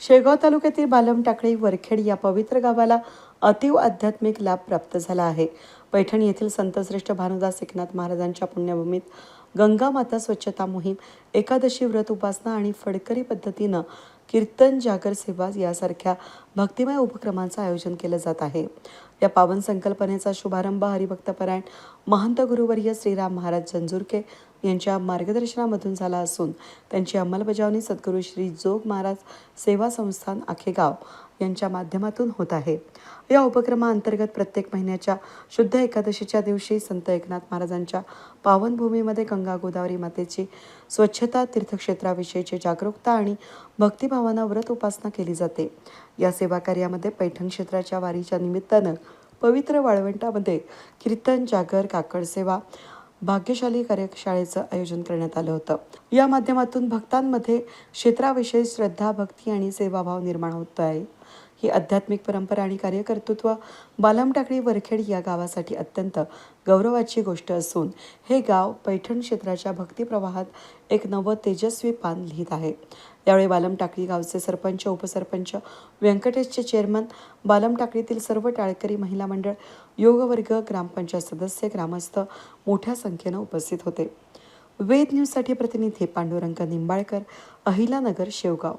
शेगाव तालुक्यातील बालम टाकळी वरखेड या पवित्र गावाला अतीव आध्यात्मिक लाभ प्राप्त झाला आहे. पैठण येथील संतश्रेष्ठ भानुदास एकनाथ महाराजांच्या पुण्यभूमीत गंगा माता स्वच्छता मोहीम एकादशी व्रत उपासना आणि फडकरी पद्धतीनं कीर्तन जागर सेवा यासारख्या भक्तिमय उपक्रमांचं आयोजन केलं जात आहे. या पावन संकल्पनेचा शुभारंभ हरिभक्तपरायण महंत गुरुवर्य श्रीराम महाराज जंजुरके यांच्या मार्गदर्शनामधून झाला असून त्यांची अंमलबजावणी सद्गुरू श्री जोग महाराज सेवा संस्थान आखेगाव यांच्या माध्यमातून होत आहे. या उपक्रमाअंतर्गत प्रत्येक महिन्याच्या शुद्ध एकादशीच्या दिवशी संत एकनाथ महाराजांच्या पावनभूमीमध्ये गंगा गोदावरी मातेची स्वच्छता तीर्थक्षेत्राविषयीची जागरूकता आणि भक्तिभावानं व्रत उपासना केली जाते. या सेवा कार्यामध्ये पैठण क्षेत्राच्या वारीच्या निमित्तानं पवित्र वाळवंटामध्ये कीर्तन जागर काकड सेवा भाग्यशाली कार्यशाळेचं आयोजन करण्यात आलं होतं. या माध्यमातून भक्तांमध्ये क्षेत्राविषयी श्रद्धा भक्ती आणि सेवाभाव निर्माण होत आहे ही आध्यात्मिक परंपरा आणि कार्यकर्तृत्व बालमटाकळी वरखेड या गावासाठी अत्यंत गौरवाची गोष्ट असून हे गाव पैठण क्षेत्राच्या भक्तिप्रवाहात एक नवं तेजस्वी पान लिहित आहे. यावेळी बालमटाकळी गावचे सरपंच उपसरपंच व्यंकटेशचे चेअरमन बालमटाकळीतील सर्व टाळकरी महिला मंडळ योगवर्ग ग्रामपंचायत सदस्य ग्रामस्थ मोठ्या संख्येनं उपस्थित होते. वेद न्यूजसाठी प्रतिनिधी पांडुरंग निंबाळकर अहिलानगर शेवगाव.